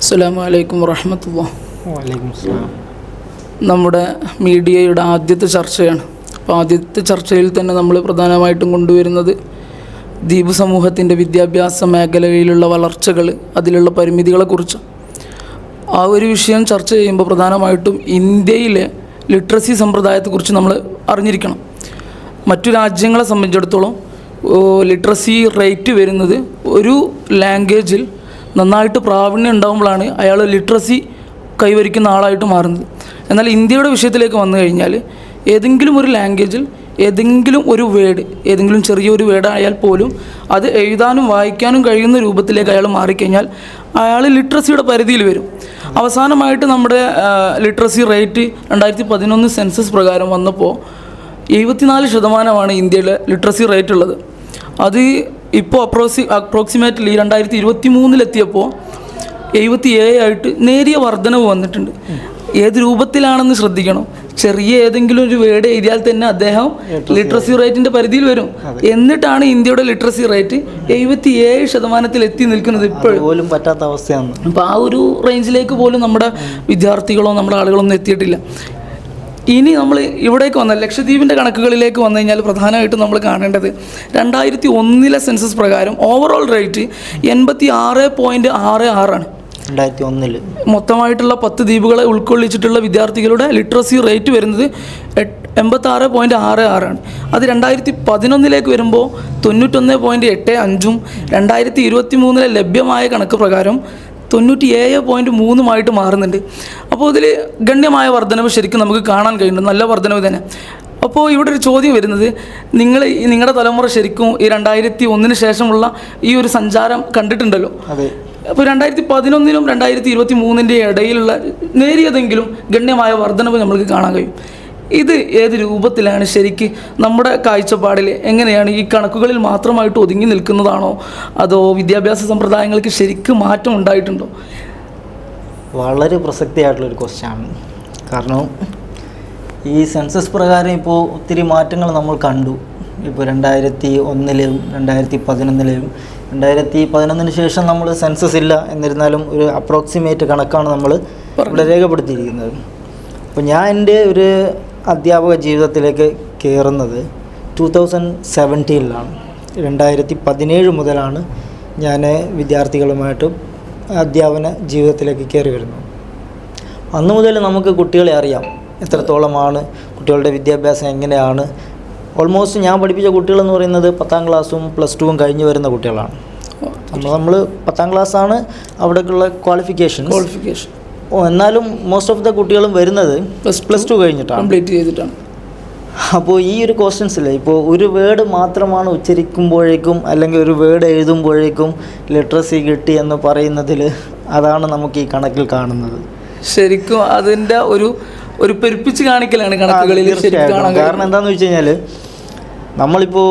അസ്സലാമു അലൈക്കും വറഹമത്തുള്ള നമ്മുടെ മീഡിയയുടെ ആദ്യത്തെ ചർച്ചയാണ്. അപ്പോൾ ആദ്യത്തെ ചർച്ചയിൽ തന്നെ നമ്മൾ പ്രധാനമായിട്ടും കൊണ്ടുവരുന്നത് ദ്വീപ് സമൂഹത്തിന്റെ വിദ്യാഭ്യാസ മേഖലയിലുള്ള വളർച്ചകൾ അതിലുള്ള പരിമിതികളെക്കുറിച്ച് ആ ഒരു വിഷയം ചർച്ച ചെയ്യുമ്പോൾ പ്രധാനമായിട്ടും ഇന്ത്യയിലെ ലിറ്ററസി സമ്പ്രദായത്തെക്കുറിച്ച് നമ്മൾ അറിഞ്ഞിരിക്കണം. മറ്റു രാജ്യങ്ങളെ സംബന്ധിച്ചിടത്തോളം ലിറ്ററസി റേറ്റ് വരുന്നത് ഒരു ലാംഗ്വേജിൽ നന്നായിട്ട് പ്രാവീണ്യം ഉണ്ടാകുമ്പോഴാണ് അയാൾ ലിറ്ററസി കൈവരിക്കുന്ന ആളായിട്ട് മാറുന്നത്. എന്നാൽ ഇന്ത്യയുടെ വിഷയത്തിലേക്ക് വന്നു കഴിഞ്ഞാൽ ഏതെങ്കിലും ഒരു ലാംഗ്വേജിൽ ഏതെങ്കിലും ഒരു വേഡ് ഏതെങ്കിലും ചെറിയൊരു വേഡ് ആയാൽ പോലും അത് എഴുതാനും വായിക്കാനും കഴിയുന്ന രൂപത്തിലേക്ക് അയാൾ മാറിക്കഴിഞ്ഞാൽ അയാൾ ലിറ്ററസിയുടെ പരിധിയിൽ വരും. അവസാനമായിട്ട് നമ്മുടെ ലിറ്ററസി റേറ്റ് രണ്ടായിരത്തി പതിനൊന്ന് സെൻസസ് പ്രകാരം വന്നപ്പോൾ എഴുപത്തിനാല് ശതമാനമാണ് ഇന്ത്യയിലെ ലിറ്ററസി റേറ്റ് ഉള്ളത്. അത് ഇപ്പോൾ അപ്രോക്സി അപ്രോക്സിമേറ്റ്ലി രണ്ടായിരത്തി ഇരുപത്തി മൂന്നിലെത്തിയപ്പോൾ എഴുപത്തി ഏഴായിട്ട് നേരിയ വർധനവ് വന്നിട്ടുണ്ട്. ഏത് രൂപത്തിലാണെന്ന് ശ്രദ്ധിക്കണം. ചെറിയ ഏതെങ്കിലും ഒരു വേർഡ് എഴുതിയാൽ തന്നെ അദ്ദേഹം ലിറ്ററസി റേറ്റിന്റെ പരിധിയിൽ വരും. എന്നിട്ടാണ് ഇന്ത്യയുടെ ലിറ്ററസി റേറ്റ് എഴുപത്തി ഏഴ് ശതമാനത്തിൽ എത്തി നിൽക്കുന്നത് ഇപ്പോഴും. പോലും പറ്റാത്ത അവസ്ഥയാണ്. അപ്പോൾ ആ ഒരു റേഞ്ചിലേക്ക് പോലും നമ്മുടെ വിദ്യാർത്ഥികളോ നമ്മുടെ ആളുകളൊന്നും എത്തിയിട്ടില്ല. ഇനി നമ്മൾ ഇവിടേക്ക് വന്ന ലക്ഷദ്വീപിന്റെ കണക്കുകളിലേക്ക് വന്നു കഴിഞ്ഞാൽ പ്രധാനമായിട്ടും നമ്മൾ കാണേണ്ടത് രണ്ടായിരത്തി ഒന്നിലെ സെൻസസ് പ്രകാരം ഓവറോൾ റേറ്റ് എൺപത്തി ആറ് പോയിന്റ് ആറ് ആറാണ് രണ്ടായിരത്തി ഒന്നിൽ മൊത്തമായിട്ടുള്ള പത്ത് ദ്വീപുകളെ ഉൾക്കൊള്ളിച്ചിട്ടുള്ള വിദ്യാർത്ഥികളുടെ ലിറ്ററസി റേറ്റ് വരുന്നത് എൺപത്താറ് പോയിന്റ് ആറ് ആറാണ് അത് രണ്ടായിരത്തി പതിനൊന്നിലേക്ക് വരുമ്പോൾ തൊണ്ണൂറ്റൊന്ന് പോയിന്റ് എട്ട് അഞ്ചും രണ്ടായിരത്തി ഇരുപത്തി മൂന്നിലെ ലഭ്യമായ കണക്ക് പ്രകാരം തൊണ്ണൂറ്റി ഏഴ് പോയിന്റ് മൂന്നുമായിട്ട് മാറുന്നുണ്ട്. അപ്പോൾ ഇതിൽ ഗണ്യമായ വർധനവ് ശരിക്കും നമുക്ക് കാണാൻ കഴിയുന്നു നല്ല വർധനവ് തന്നെ. അപ്പോൾ ഇവിടെ ഒരു ചോദ്യം വരുന്നത്. നിങ്ങൾ നിങ്ങളുടെ തലമുറ ശരിക്കും ഈ രണ്ടായിരത്തി ഒന്നിന് ശേഷമുള്ള ഈ ഒരു സഞ്ചാരം കണ്ടിട്ടുണ്ടല്ലോ. അതെ. അപ്പോൾ രണ്ടായിരത്തി പതിനൊന്നിനും രണ്ടായിരത്തി ഇരുപത്തി മൂന്നിന്റെ ഇടയിലുള്ള നേരിയതെങ്കിലും ഗണ്യമായ വർധനവ് നമ്മൾക്ക് കാണാൻ കഴിയും. ഇത് ഏത് രൂപത്തിലാണ് ശരിക്ക് നമ്മുടെ കാഴ്ചപ്പാടിൽ എങ്ങനെയാണ് ഈ കണക്കുകളിൽ മാത്രമായിട്ട് ഒതുങ്ങി നിൽക്കുന്നതാണോ? അതോ വിദ്യാഭ്യാസ സമ്പ്രദായങ്ങൾക്ക് ശരിക്കും മാറ്റം ഉണ്ടായിട്ടുണ്ടോ? വളരെ പ്രസക്തിയായിട്ടുള്ളൊരു ക്വസ്റ്റ്യാണ് കാരണം ഈ സെൻസസ് പ്രകാരം ഇപ്പോൾ ഒത്തിരി മാറ്റങ്ങൾ നമ്മൾ കണ്ടു. ഇപ്പോൾ രണ്ടായിരത്തി ഒന്നിലെയും രണ്ടായിരത്തി പതിനൊന്നിലെയും രണ്ടായിരത്തി പതിനൊന്നിന് ശേഷം നമ്മൾ സെൻസസ് ഇല്ല എന്നിരുന്നാലും ഒരു അപ്രോക്സിമേറ്റ് കണക്കാണ് നമ്മൾ ഇവിടെ രേഖപ്പെടുത്തിയിരിക്കുന്നത്. അപ്പോൾ ഞാൻ എന്റെ ഒരു അധ്യാപക ജീവിതത്തിലേക്ക് കയറുന്നത് ടു തൗസൻഡ് സെവന്റീനിലാണ് രണ്ടായിരത്തി പതിനേഴ് മുതലാണ് ഞാൻ വിദ്യാർത്ഥികളുമായിട്ടും അധ്യാപന ജീവിതത്തിലേക്ക് കയറി വരുന്നത്. അന്ന് മുതൽ നമുക്ക് കുട്ടികളെ അറിയാം എത്രത്തോളമാണ് കുട്ടികളുടെ വിദ്യാഭ്യാസം എങ്ങനെയാണ്. ഓൾമോസ്റ്റ് ഞാൻ പഠിപ്പിച്ച കുട്ടികളെന്ന് പറയുന്നത് പത്താം ക്ലാസ്സും പ്ലസ് ടുവും കഴിഞ്ഞ് വരുന്ന കുട്ടികളാണ്. നമ്മൾ നമ്മൾ പത്താം ക്ലാസ്സാണ് അവിടേക്കുള്ള ക്വാളിഫിക്കേഷൻ ക്വാളിഫിക്കേഷൻ എന്നാലും മോസ്റ്റ് ഓഫ് ദ കുട്ടികളും വരുന്നത് പ്ലസ് പ്ലസ് ടു കഴിഞ്ഞിട്ടാണ്. കംപ്ലീറ്റ് ചെയ്തിട്ടാണ്. അപ്പോൾ ഈ ഒരു ക്വസ്റ്റ്യൻസിൽ ഇപ്പോൾ ഒരു വേർഡ് മാത്രമാണ് ഉച്ചരിക്കുമ്പോഴേക്കും അല്ലെങ്കിൽ ഒരു വേർഡ് എഴുതുമ്പോഴേക്കും ലിറ്ററസി കിട്ടി എന്ന് പറയുന്നതിൽ അതാണ് നമുക്ക് ഈ കണക്കിൽ കാണുന്നത്. ശരിക്കും അതിന്റെ ഒരു ഒരു പെരുപ്പിച്ച് കാണിക്കലാണ് കണക്കുകളിൽ കാരണം. എന്താണെന്ന് വെച്ച് കഴിഞ്ഞാൽ നമ്മളിപ്പോൾ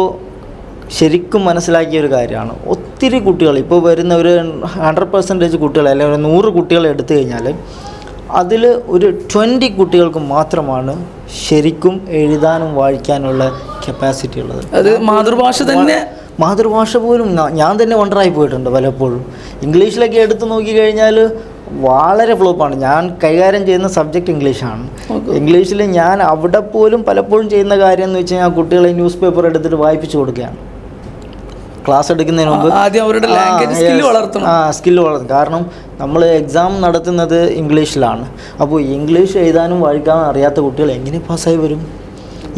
ശരിക്കും മനസ്സിലാക്കിയ ഒരു കാര്യമാണ്. ഒത്തിരി കുട്ടികൾ ഇപ്പോൾ വരുന്ന ഒരു ഹൺഡ്രഡ് പെർസെന്റേജ് കുട്ടികൾ അല്ലെങ്കിൽ ഒരു നൂറ് കുട്ടികളെ എടുത്തു കഴിഞ്ഞാൽ അതിൽ ഒരു ട്വന്റി കുട്ടികൾക്ക് മാത്രമാണ് ശരിക്കും എഴുതാനും വായിക്കാനുള്ള കപ്പാസിറ്റി ഉള്ളത്. അത് മാതൃഭാഷ തന്നെ മാതൃഭാഷ പോലും ഞാൻ തന്നെ വണ്ടറായി പോയിട്ടുണ്ട് പലപ്പോഴും. ഇംഗ്ലീഷിലൊക്കെ എടുത്തു നോക്കിക്കഴിഞ്ഞാൽ വളരെ ഫ്ലോപ്പാണ് ഞാൻ കൈകാര്യം ചെയ്യുന്ന സബ്ജക്റ്റ് ഇംഗ്ലീഷാണ്. ഇംഗ്ലീഷിൽ ഞാൻ അവിടെ പോലും പലപ്പോഴും ചെയ്യുന്ന കാര്യം എന്ന് വെച്ച് കഴിഞ്ഞാൽ കുട്ടികളെ ന്യൂസ് പേപ്പർ എടുത്തിട്ട് വായിപ്പിച്ചു കൊടുക്കുകയാണ്. ക്ലാസ് എടുക്കുന്നതിന് മുമ്പ് ആദ്യം അവരുടെ ലാംഗ്വേജ് സ്കില്ല്. വളർത്തണം. ആ സ്കില്ല് വളർത്തും കാരണം നമ്മൾ എക്സാം നടത്തുന്നത് ഇംഗ്ലീഷിലാണ്. അപ്പോൾ ഇംഗ്ലീഷ് എഴുതാനും വായിക്കാനും അറിയാത്ത കുട്ടികൾ എങ്ങനെ പാസ്സായി വരും?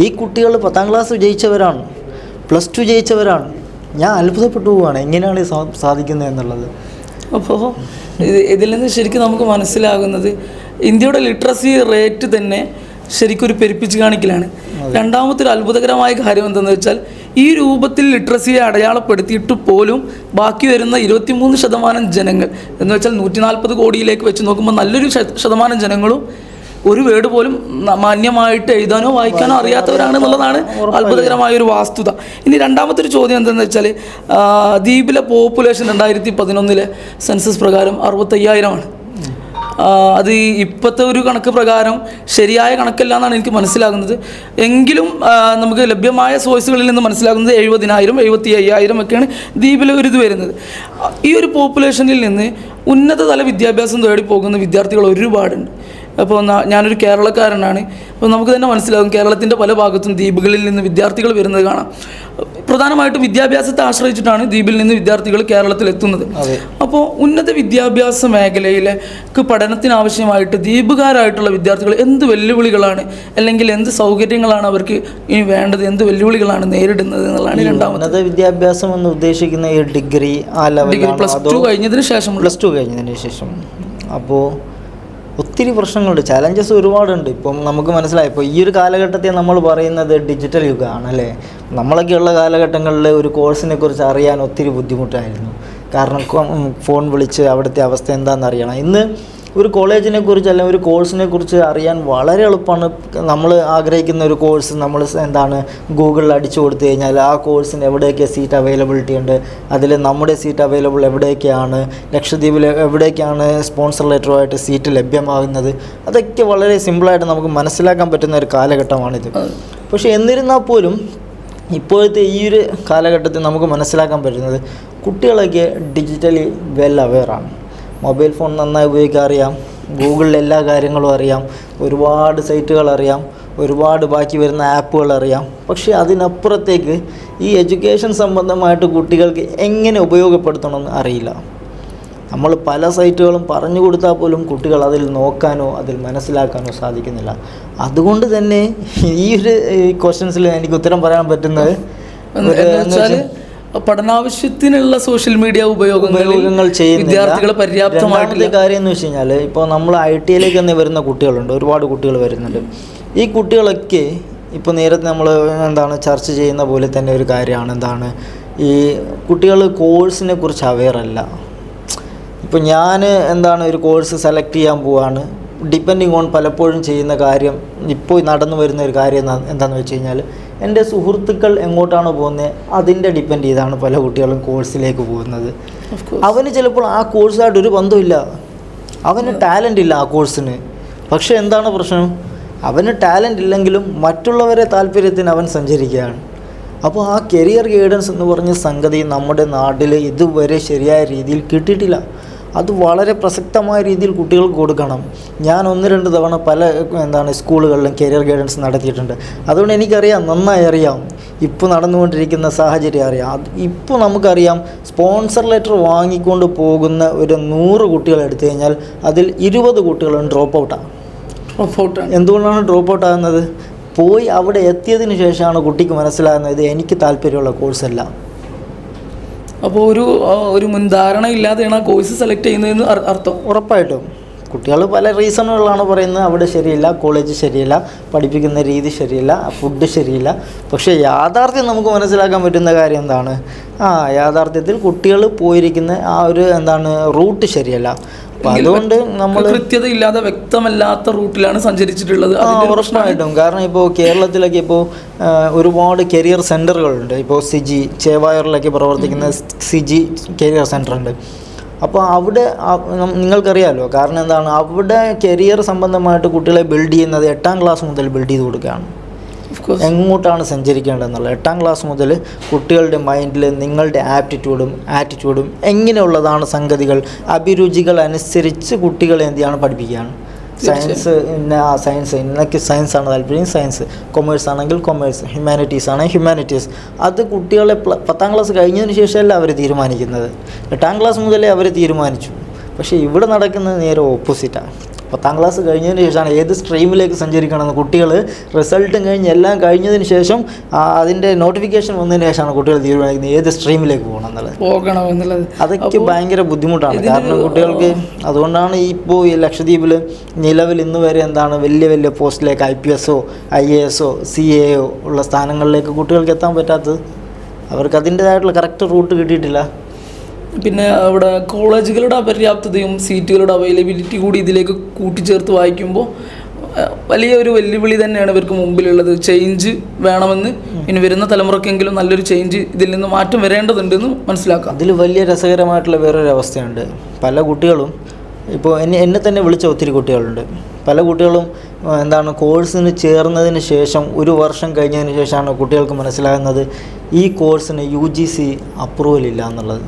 ഈ കുട്ടികൾ പത്താം ക്ലാസ് ജയിച്ചവരാണ് പ്ലസ് ടു ജയിച്ചവരാണ്. ഞാൻ അത്ഭുതപ്പെട്ടു പോവുകയാണ് എങ്ങനെയാണ് ഈ സാധിക്കുന്നത് എന്നുള്ളത്? അപ്പോൾ ഇത് ഇതിൽ നിന്ന് ശരിക്കും നമുക്ക് മനസ്സിലാകുന്നത് ഇന്ത്യയുടെ ലിറ്ററസി റേറ്റ് തന്നെ ശരിക്കും ഒരു പെരുപ്പിച്ച് കാണിക്കലാണ്. രണ്ടാമത്തെ ഒരു അത്ഭുതകരമായ കാര്യം എന്തെന്ന് വെച്ചാൽ ഈ രൂപത്തിൽ ലിറ്ററസിയെ അടയാളപ്പെടുത്തിയിട്ട് പോലും ബാക്കി വരുന്ന ഇരുപത്തിമൂന്ന് ശതമാനം ജനങ്ങൾ എന്ന് വെച്ചാൽ നൂറ്റി നാൽപ്പത് കോടിയിലേക്ക് വെച്ച് നോക്കുമ്പോൾ നല്ലൊരു ശതമാനം ജനങ്ങളും ഒരു വേർഡ് പോലും മാന്യമായിട്ട് എഴുതാനോ വായിക്കാനോ അറിയാത്തവരാണ് എന്നുള്ളതാണ് അത്ഭുതകരമായ ഒരു വാസ്തുത. ഇനി രണ്ടാമത്തെ ഒരു ചോദ്യം എന്തെന്ന് വെച്ചാൽ ദ്വീപിലെ പോപ്പുലേഷൻ രണ്ടായിരത്തി പതിനൊന്നിലെ സെൻസസ് പ്രകാരം അറുപത്തയ്യായിരമാണ്. അത് ഇപ്പോഴത്തെ ഒരു കണക്ക് പ്രകാരം ശരിയായ കണക്കല്ല എന്നാണ് എനിക്ക് മനസ്സിലാകുന്നത്. എങ്കിലും നമുക്ക് ലഭ്യമായ സോഴ്സുകളിൽ നിന്ന് മനസ്സിലാകുന്നത് എഴുപതിനായിരം എഴുപത്തി അയ്യായിരം ഒക്കെയാണ് ദ്വീപിൽ ഒരു ഇത് വരുന്നത്. ഈ ഒരു പോപ്പുലേഷനിൽ നിന്ന് ഉന്നതതല വിദ്യാഭ്യാസം തേടി പോകുന്ന വിദ്യാർത്ഥികൾ ഒരുപാടുണ്ട്. അപ്പോൾ ഞാനൊരു കേരളക്കാരനാണ്. അപ്പോൾ നമുക്ക് തന്നെ മനസ്സിലാകും കേരളത്തിന്റെ പല ഭാഗത്തും ദ്വീപുകളിൽ നിന്ന് വിദ്യാർത്ഥികൾ വരുന്നത് കാണാം. പ്രധാനമായിട്ടും വിദ്യാഭ്യാസത്തെ ആശ്രയിച്ചിട്ടാണ് ദ്വീപിൽ നിന്ന് വിദ്യാർത്ഥികൾ കേരളത്തിൽ എത്തുന്നത്. അപ്പോൾ ഉന്നത വിദ്യാഭ്യാസ മേഖലയിലേക്ക് പഠനത്തിനാവശ്യമായിട്ട് ദ്വീപുകാരായിട്ടുള്ള വിദ്യാർത്ഥികൾ എന്ത് വെല്ലുവിളികളാണ് അല്ലെങ്കിൽ എന്ത് സൗകര്യങ്ങളാണ് അവർക്ക് ഇനി വേണ്ടത് എന്ത് വെല്ലുവിളികളാണ് നേരിടുന്നത് എന്നുള്ളതാണ് രണ്ടാമത് ഉന്നത വിദ്യാഭ്യാസം എന്ന് ഉദ്ദേശിക്കുന്ന ഈ ഡിഗ്രി ആ ലെവൽ ഡിഗ്രി പ്ലസ് ടു കഴിഞ്ഞതിന് ശേഷം പ്ലസ് ടു കഴിഞ്ഞതിന് ശേഷം? അപ്പോൾ ഒത്തിരി പ്രശ്നങ്ങളുണ്ട്. ചാലഞ്ചസ് ഒരുപാടുണ്ട്. ഇപ്പം നമുക്ക് മനസ്സിലായി. ഇപ്പോൾ ഈ ഒരു കാലഘട്ടത്തെ നമ്മൾ പറയുന്നത് ഡിജിറ്റൽ യുഗമാണ് അല്ലേ നമ്മളൊക്കെയുള്ള കാലഘട്ടങ്ങളിൽ ഒരു കോഴ്സിനെ കുറിച്ച് അറിയാൻ ഒത്തിരി ബുദ്ധിമുട്ടായിരുന്നു. കാരണം ഫോൺ വിളിച്ച് അവിടുത്തെ അവസ്ഥ എന്താണെന്ന് അറിയണം. ഇന്ന് ഒരു കോളേജിനെ കുറിച്ച് അല്ലെങ്കിൽ ഒരു കോഴ്സിനെ കുറിച്ച് അറിയാൻ വളരെ എളുപ്പമാണ്. നമ്മൾ ആഗ്രഹിക്കുന്ന ഒരു കോഴ്സ് നമ്മൾ എന്താണ് ഗൂഗിളിൽ അടിച്ചു കൊടുത്തു കഴിഞ്ഞാൽ ആ കോഴ്സിന് എവിടെയൊക്കെ സീറ്റ് അവൈലബിലിറ്റി ഉണ്ട് അതിൽ നമ്മുടെ സീറ്റ് അവൈലബിൾ എവിടെയൊക്കെയാണ് ലക്ഷദ്വീപിൽ എവിടേക്കാണ് സ്പോൺസർ ലെറ്ററുമായിട്ട് സീറ്റ് ലഭ്യമാകുന്നത് അതൊക്കെ വളരെ സിമ്പിളായിട്ട് നമുക്ക് മനസ്സിലാക്കാൻ പറ്റുന്ന ഒരു കാലഘട്ടമാണിത്. പക്ഷേ എന്നിരുന്നാൽ പോലും ഇപ്പോഴത്തെ ഈ ഒരു കാലഘട്ടത്തിൽ നമുക്ക് മനസ്സിലാക്കാൻ പറ്റുന്നത് കുട്ടികളൊക്കെ ഡിജിറ്റലി വെൽ അവെയറാണ് മൊബൈൽ ഫോൺ നന്നായി ഉപയോഗിക്കാൻ അറിയാം. ഗൂഗിളിൽ എല്ലാ കാര്യങ്ങളും അറിയാം. ഒരുപാട് സൈറ്റുകൾ അറിയാം. ഒരുപാട് ബാക്കി വരുന്ന ആപ്പുകൾ അറിയാം. പക്ഷേ അതിനപ്പുറത്തേക്ക് ഈ എഡ്യൂക്കേഷൻ സംബന്ധമായിട്ട് കുട്ടികൾക്ക് എങ്ങനെ ഉപയോഗപ്പെടുത്തണമെന്ന് അറിയില്ല. നമ്മൾ പല സൈറ്റുകളും പറഞ്ഞു കൊടുത്താൽ പോലും കുട്ടികൾ അതിൽ നോക്കാനോ അതിൽ മനസ്സിലാക്കാനോ സാധിക്കുന്നില്ല. അതുകൊണ്ട് തന്നെ ഈ ഒരു ക്വസ്റ്റ്യൻസിൽ എനിക്ക് ഉത്തരം പറയാൻ പറ്റുന്നത് പഠനാവശ്യത്തിനുള്ള സോഷ്യൽ മീഡിയ ഉപയോഗങ്ങൾ വിദ്യാർത്ഥികളെ രണ്ടാമത്തെ കാര്യം എന്ന് വെച്ച് കഴിഞ്ഞാൽ ഇപ്പോൾ നമ്മൾ ഐ ടി ഐയിലേക്ക് തന്നെ വരുന്ന കുട്ടികളുണ്ട്. ഒരുപാട് കുട്ടികൾ വരുന്നുണ്ട്. ഈ കുട്ടികളൊക്കെ ഇപ്പോൾ നേരത്തെ നമ്മൾ എന്താണ് ചർച്ച ചെയ്യുന്ന പോലെ തന്നെ ഒരു കാര്യമാണ് എന്താണ് ഈ കുട്ടികൾ കോഴ്സിനെ കുറിച്ച് അവെയർ അല്ല. ഇപ്പോൾ ഞാൻ എന്താണ് ഒരു കോഴ്സ് സെലക്ട് ചെയ്യാൻ പോവാണ്. ഡിപ്പെൻഡിങ് ഓൺ പലപ്പോഴും ചെയ്യുന്ന കാര്യം ഇപ്പോൾ നടന്നു വരുന്ന ഒരു കാര്യം എന്താ- എന്താണെന്ന് വെച്ച് കഴിഞ്ഞാൽ എന്റെ സുഹൃത്തുക്കൾ എങ്ങോട്ടാണോ പോകുന്നത് അതിന്റെ ഡിപ്പെൻഡ് ചെയ്താണ് പല കുട്ടികളും കോഴ്സിലേക്ക് പോകുന്നത്. അവന് ചിലപ്പോൾ ആ കോഴ്സായിട്ട് ഒരു ബന്ധമില്ല. അവന് ടാലന്റ് ഇല്ല ആ കോഴ്സിന് പക്ഷേ എന്താണ് പ്രശ്നം? അവന് ടാലന്റ് ഇല്ലെങ്കിലും മറ്റുള്ളവരെ താല്പര്യത്തിന് അവൻ സഞ്ചരിക്കുകയാണ്. അപ്പോൾ ആ കരിയർ ഗൈഡൻസ് എന്ന് പറഞ്ഞ സംഗതി നമ്മുടെ നാട്ടിൽ ഇതുവരെ ശരിയായ രീതിയിൽ കിട്ടിയിട്ടില്ല. അത് വളരെ പ്രസക്തമായ രീതിയിൽ കുട്ടികൾക്ക് കൊടുക്കണം. ഞാൻ ഒന്ന് രണ്ട് തവണ പല എന്താണ് സ്കൂളുകളിലും കരിയർ ഗൈഡൻസ് നടത്തിയിട്ടുണ്ട്. അതുകൊണ്ട് എനിക്കറിയാം നന്നായി അറിയാം. ഇപ്പോൾ നടന്നുകൊണ്ടിരിക്കുന്ന സാഹചര്യം അറിയാം. അത് ഇപ്പോൾ നമുക്കറിയാം സ്പോൺസർ ലെറ്റർ വാങ്ങിക്കൊണ്ട് പോകുന്ന ഒരു നൂറ് കുട്ടികൾ എടുത്തു കഴിഞ്ഞാൽ അതിൽ ഇരുപത് കുട്ടികളും ഡ്രോപ്പ് ഔട്ടാണ് ഡ്രോപ്പ് ഔട്ട് എന്തുകൊണ്ടാണ് ഡ്രോപ്പ് ഔട്ട് ആകുന്നത്? പോയി അവിടെ എത്തിയതിന് ശേഷമാണ് കുട്ടിക്ക് മനസ്സിലാകുന്നത് എനിക്ക് താല്പര്യമുള്ള കോഴ്സല്ല അപ്പോൾ ഒരു ഒരു മുൻധാരണ ഇല്ലാതെയാണ് ആ കോഴ്സ് സെലക്ട് ചെയ്യുന്നതെന്ന് അർത്ഥം. ഉറപ്പായിട്ടും. കുട്ടികൾ പല റീസണുകളാണ് പറയുന്നത്. അവിടെ ശരിയല്ല കോളേജ് ശരിയല്ല പഠിപ്പിക്കുന്ന രീതി ശരിയല്ല ഫുഡ് ശരിയില്ല. പക്ഷേ യാഥാർത്ഥ്യം നമുക്ക് മനസ്സിലാക്കാൻ പറ്റുന്ന കാര്യം എന്താണ്? ആ യാഥാർത്ഥ്യത്തിൽ കുട്ടികൾ പോയിരിക്കുന്ന ആ ഒരു എന്താണ് റൂട്ട് ശരിയല്ല. അപ്പം അതുകൊണ്ട് നമ്മൾ കൃത്യതയില്ലാതെ വ്യക്തമല്ലാത്ത റൂട്ടിലാണ് സഞ്ചരിച്ചിട്ടുള്ളത്. ആ പ്രശ്നമായിട്ടും. ഉറപ്പായിട്ടും കാരണം ഇപ്പോൾ കേരളത്തിലൊക്കെ ഇപ്പോൾ ഒരുപാട് കരിയർ സെന്ററുകളുണ്ട് ഇപ്പോൾ സിജി ചേവായൂരിലൊക്കെ പ്രവർത്തിക്കുന്ന സിജി കരിയർ സെന്റർ ഉണ്ട് അപ്പോൾ അവിടെ നിങ്ങൾക്കറിയാമല്ലോ കാരണം എന്താണ് അവിടെ കരിയർ സംബന്ധമായിട്ട് കുട്ടികളെ ബിൽഡ് ചെയ്യുന്നത് എട്ടാം ക്ലാസ് മുതൽ ബിൽഡ് ചെയ്ത് കൊടുക്കുകയാണ്. എങ്ങോട്ടാണ് സഞ്ചരിക്കേണ്ടതെന്നുള്ളത്? എട്ടാം ക്ലാസ് മുതൽ കുട്ടികളുടെ മൈൻഡിൽ നിങ്ങളുടെ ആപ്റ്റിറ്റ്യൂഡും ആറ്റിറ്റ്യൂഡും എങ്ങനെയുള്ളതാണ് സംഗതികൾ? അഭിരുചികൾ അനുസരിച്ച് കുട്ടികളെ എന്ത് ചെയ്യാണ് പഠിപ്പിക്കുകയാണ്? സയൻസ് ഇന്ന ആ സയൻസ് ഇന്നൊക്കെ സയൻസ് ആണ്. താല്പര്യം സയൻസ് കൊമേഴ്സ് ആണെങ്കിൽ കൊമേഴ്സ് ഹ്യൂമാനിറ്റീസ് ആണെങ്കിൽ ഹ്യൂമാനിറ്റീസ് അത് കുട്ടികളെ പത്താം ക്ലാസ് കഴിഞ്ഞതിന് ശേഷമല്ല അവർ തീരുമാനിക്കുന്നത്? എട്ടാം ക്ലാസ് മുതലേ അവർ തീരുമാനിച്ചു. പക്ഷേ ഇവിടെ നടക്കുന്നത് നേരെ ഓപ്പോസിറ്റാണ് പത്താം ക്ലാസ് കഴിഞ്ഞതിന് ശേഷമാണ് ഏത് സ്ട്രീമിലേക്ക് സഞ്ചരിക്കണമെന്ന്. കുട്ടികൾ റിസൾട്ടും കഴിഞ്ഞ് എല്ലാം കഴിഞ്ഞതിന് ശേഷം അതിന്റെ നോട്ടിഫിക്കേഷൻ വന്നതിന് ശേഷമാണ് കുട്ടികൾ തീരുമാനിക്കുന്നത് ഏത് സ്ട്രീമിലേക്ക് പോകണം എന്നുള്ളത് പോകണം എന്നുള്ളത് അതൊക്കെ ഭയങ്കര ബുദ്ധിമുട്ടാണ്. കാരണം കുട്ടികൾക്ക് അതുകൊണ്ടാണ് ഇപ്പോൾ ഈ ലക്ഷദ്വീപിൽ നിലവിൽ ഇന്ന് വരെ എന്താണ് വലിയ വലിയ പോസ്റ്റിലേക്ക് ഐ പി എസോ ഐ എ എസോ സി എയോ ഉള്ള സ്ഥാനങ്ങളിലേക്ക് കുട്ടികൾക്ക് എത്താൻ പറ്റാത്തത്. അവർക്ക് അതിന്റേതായിട്ടുള്ള കറക്റ്റ് റൂട്ട് കിട്ടിയിട്ടില്ല. പിന്നെ അവിടെ കോളേജുകളുടെ അപര്യാപ്തതയും സീറ്റുകളുടെ അവൈലബിലിറ്റി കൂടി ഇതിലേക്ക് കൂട്ടിച്ചേർത്ത് വായിക്കുമ്പോൾ വലിയൊരു വെല്ലുവിളി തന്നെയാണ് ഇവർക്ക് മുമ്പിലുള്ളത്. ചേഞ്ച് വേണമെന്ന് ഇനി വരുന്ന തലമുറക്കെങ്കിലും നല്ലൊരു ചേഞ്ച് ഇതിൽ നിന്ന് മാറ്റം വരേണ്ടതുണ്ടെന്ന് മനസ്സിലാക്കാം. അതിൽ വലിയ രസകരമായിട്ടുള്ള വേറൊരു അവസ്ഥയുണ്ട്. പല കുട്ടികളും ഇപ്പോൾ എന്നെ എന്നെ തന്നെ വിളിച്ച ഒത്തിരി കുട്ടികളുണ്ട്. പല കുട്ടികളും എന്താണ് കോഴ്സിന് ചേർന്നതിന് ശേഷം ഒരു വർഷം കഴിഞ്ഞതിന് ശേഷമാണ് കുട്ടികൾക്ക് മനസ്സിലാകുന്നത് ഈ കോഴ്സിന് യു ജി സി അപ്രൂവൽ ഇല്ല എന്നുള്ളത്.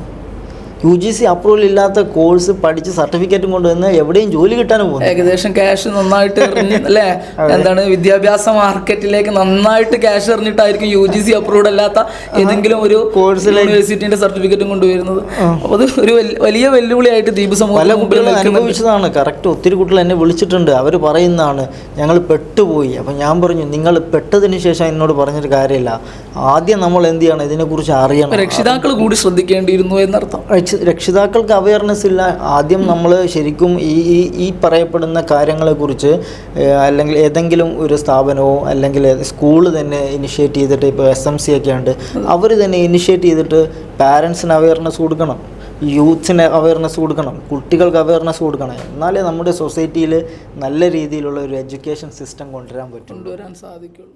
യു ജി സി അപ്രൂവൽ ഇല്ലാത്ത കോഴ്സ് പഠിച്ച് സർട്ടിഫിക്കറ്റും കൊണ്ടുവന്ന് എവിടെയും ജോലി കിട്ടാനും പോകുന്നു ഏകദേശം ക്യാഷ് നന്നായിട്ട് അല്ലേ? എന്താണ് വിദ്യാഭ്യാസ മാർക്കറ്റിലേക്ക് നന്നായിട്ട് ക്യാഷ് എറിഞ്ഞിട്ടായിരിക്കും യു ജി സി അപ്രൂവ്ഡ് അല്ലാത്ത ഏതെങ്കിലും ഒരു കോഴ്സിലേക്ക് യൂണിവേഴ്സിറ്റിന്റെ സർട്ടിഫിക്കറ്റും കൊണ്ടുവരുന്നത്. അപ്പോൾ അത് ഒരു വലിയ വെല്ലുവിളിയായിട്ട് ദ്വീപ് പല സമൂഹം അനുഭവിച്ചതാണ്. കറക്റ്റ് ഒത്തിരി കുട്ടികൾ എന്നെ വിളിച്ചിട്ടുണ്ട്. അവർ പറയുന്നതാണ് ഞങ്ങൾ പെട്ടുപോയി. അപ്പം ഞാൻ പറഞ്ഞു നിങ്ങൾ പെട്ടതിന് ശേഷം എന്നോട് പറഞ്ഞൊരു കാര്യമില്ല. ആദ്യം നമ്മൾ എന്ത് ചെയ്യണം? ഇതിനെക്കുറിച്ച് അറിയണം. രക്ഷിതാക്കൾ കൂടി ശ്രദ്ധിക്കേണ്ടിയിരുന്നു എന്നർത്ഥം. രക്ഷ- രക്ഷിതാക്കൾക്ക് അവയർനെസ് ഇല്ല. ആദ്യം നമ്മൾ ശരിക്കും ഈ ഈ ഈ പറയപ്പെടുന്ന കാര്യങ്ങളെക്കുറിച്ച് കുറിച്ച് അല്ലെങ്കിൽ ഏതെങ്കിലും ഒരു സ്ഥാപനമോ അല്ലെങ്കിൽ സ്കൂൾ തന്നെ ഇനിഷ്യേറ്റ് ചെയ്തിട്ട് ഇപ്പോൾ എസ് എം സി ഒക്കെ ഉണ്ട് അവർ തന്നെ ഇനിഷ്യേറ്റ് ചെയ്തിട്ട് പാരൻസിന് അവയർനെസ് കൊടുക്കണം. യൂത്ത്സിന് അവയർനെസ് കൊടുക്കണം. കുട്ടികൾക്ക് അവയർനെസ് കൊടുക്കണം. എന്നാലേ നമ്മുടെ സൊസൈറ്റിയിൽ നല്ല രീതിയിലുള്ള ഒരു എഡ്യൂക്കേഷൻ സിസ്റ്റം കൊണ്ടുവരാൻ പറ്റും കൊണ്ടുവരാൻ സാധിക്കുള്ളൂ.